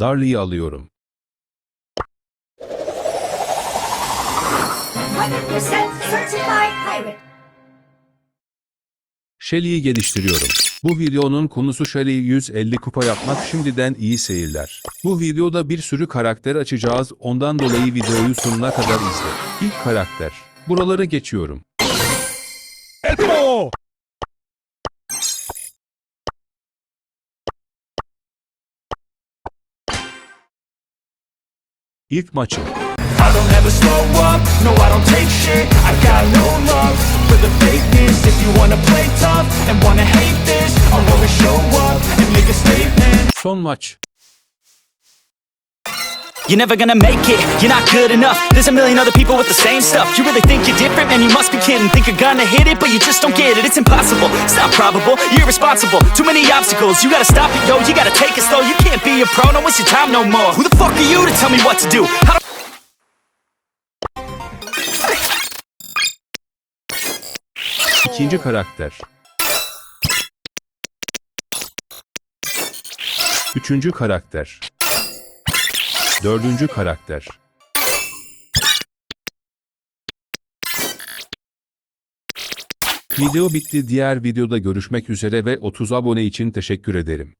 Darley'i alıyorum. 100% certified pirate. Shelly'yi geliştiriyorum. Bu videonun konusu Shelly'yi 150 kupa yapmak şimdiden iyi seyirler. Bu videoda bir sürü karakter açacağız ondan dolayı videoyu sonuna kadar izle. İlk karakter. Buraları geçiyorum. Etmo! A statement. Son maç. You're never gonna make it, you're not good enough. There's a million other people with the same stuff. You really think you're different, man, you must be kidding. Think you're gonna hit it, but you just don't get it. It's impossible, it's not probable, you're irresponsible. Too many obstacles, you gotta stop it, yo. You gotta take it slow, you can't be a pro. Don't waste your time no more. Who the fuck are you to tell me what to do? How do İkinci karakter. Üçüncü karakter. Dördüncü karakter. Video bitti. Diğer videoda görüşmek üzere ve 30 abone için teşekkür ederim.